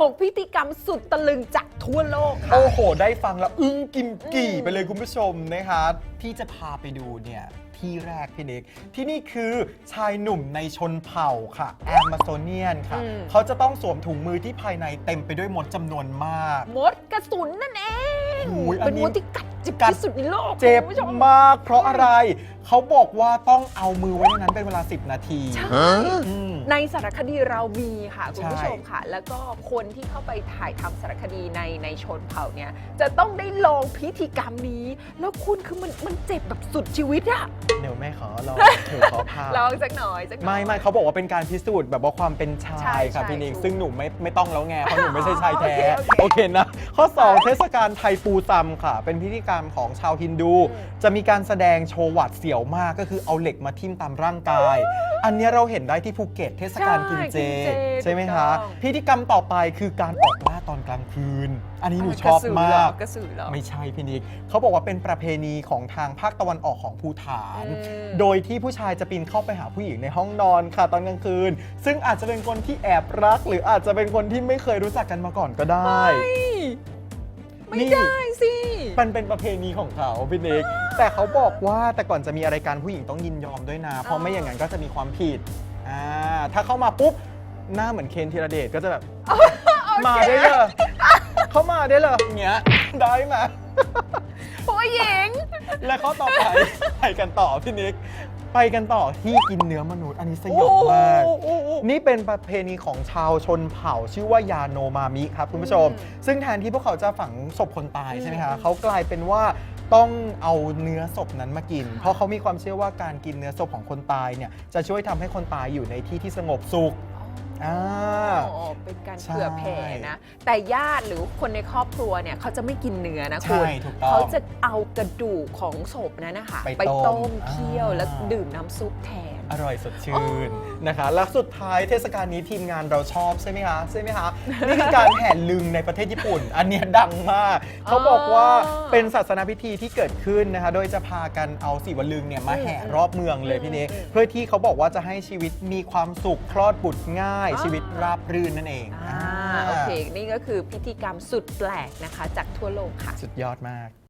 6 พิธีกรรมสุดตะลึงจากทั่วโลกค่ะ โอ้โห ได้ฟังแล้วอึ้งกิมกี่ไปเลยคุณผู้ชมนะคะที่จะพาไปดูเนี่ยที่แรกพี่นิกที่นี่คือชายหนุ่มในชนเผ่าค่ะแอม a โซเนียนค่ะ อืม เขาจะต้องสวมถุงมือที่ภายในเต็มไปด้วยมดจำนวนมาก มดกระสุนนั่นเอง โอ้ยอันเป็นนี้ มดที่กัดจิบกัดที่สุดในโลกเจ็บคุณผู้ชม มากเพราะอะไร เขาบอกว่าต้องเอามือไว้ในนั้นเป็นเวลา 10 นาทีใช่ อืม ในสารคดีเรามีค่ะคุณผู้ใช่ชมค่ะ แล้วก็คนที่เข้าไปถ่ายทำสารคดีในในชนเผ่าเนี่ยจะต้องได้ลองพิธีกรรมนี้ แล้วคุณคือมันมันเจ็บแบบสุดชีวิตอะเดี๋ยวแม่ขอลองถือขอพาลองสักหน่อยสักหน่อย ไม่ไม่เขาบอกว่าเป็นการพิสูจน์แบบว่าความเป็นชาใช่ยค่ะใช่พี่นิกถูกซึ่งหนูไม่ไม่ต้องแล้วไงเพราะหนูไม่ใช่ชายแท้ โอเคโอเคโอเคนะ ข้อ 2 เทศกาลไทปูซัมค่ะ เป็นพิธีกรรมของชาวฮินดู อืม จะมีการแสดงโชว์หวัดเสียวมากก็คือเอาเหล็กมาทิ่มตามร่างกาย อันเนี้ยเราเห็นได้ที่ภูเก็ตเทศกาลกินเจใช่ไหมคะ ถูกต้อง พิธีกรรมต่อไปคือการออกล่าตอนกลางคืน อันนี้หนูชอบมาก กระสือเหรอ ไม่ใช่พี่นิกเขาบอกว่าเป็นประเพณีของทางภาคตะวันออกของภูฐาน อืม โดยที่ผู้ชายจะปีนเข้าไปหาผู้หญิงในห้องนอนค่ะตอนกลางคืน ซึ่งอาจจะเป็นคนที่แอบรัก หรืออาจจะเป็นคนที่ไม่เคยรู้จักกันมาก่อนก็ได้ ไม่นี่ ได้สิ มันเป็นประเพณีของเขาพี่นิกแต่เขาบอกว่าแต่ก่อนจะมีอะไรกันผู้หญิงต้องยินยอมด้วยนะเพราะไม่อย่างนั้นก็จะมีความผิดอ่าถ้าเข้ามาปุ๊บหน้าเหมือนเคนธีรเดชก็จะแบบ มาได้เลย เขามาได้เลยอย่างเงี้ย ได้ไหม ผู้หญิง และข้อต่อไป ไปกันต่อพี่นิก ไปกันต่อที่กินเนื้อมนุษย์อันนี้สยองมาก โอ้โหโอ้โห นี่เป็นประเพณีของชาวชนเผ่าชื่อว่ายาโนมามิครับคุณผู้ชมอืมซึ่งแทนที่พวกเขาจะฝังศพคนตายอืมใช่ไหมคะอืมเขากลายเป็นว่าต้องเอาเนื้อศพนั้นมากิน เพราะเขามีความเชื่อว่าการกินเนื้อศพของคนตายเนี่ยจะช่วยทำให้คนตายอยู่ในที่ที่สงบสุขอ่าอ๋อเป็นการใช่เผื่อแผ่นะ แต่ญาติหรือคนในครอบครัวเนี่ยเขาจะไม่กินเนื้อนะใช่คุณถูกต้องเขาจะเอากระดูกของศพนั้นนะคะไปต้มเคี่ยวอ่าแล้วดื่มน้ำซุปแทน อร่อยสดชื่นนะคะ แล้วสุดท้ายเทศกาลนี้ทีมงานเราชอบใช่ไหมคะใช่ไหมคะนี่คือการแห่ลึงในประเทศญี่ปุ่น อันเนี้ยดังมาก เขาบอกว่าเป็นศาสนาพิธีที่เกิดขึ้นนะคะ โดยจะพากันเอาสีวลึงเนี่ยมาแห่รอบเมืองเลยพี่เนกอืมเพื่อที่เขาบอกว่าจะให้ชีวิตมีความสุขคลอดบุตรง่ายอ่าชีวิตราบรื่นนั่นเองอ่าอ่าโอเคนี่ก็คือพิธีกรรมสุดแปลกนะคะ จากทั่วโลกค่ะ สุดยอดมาก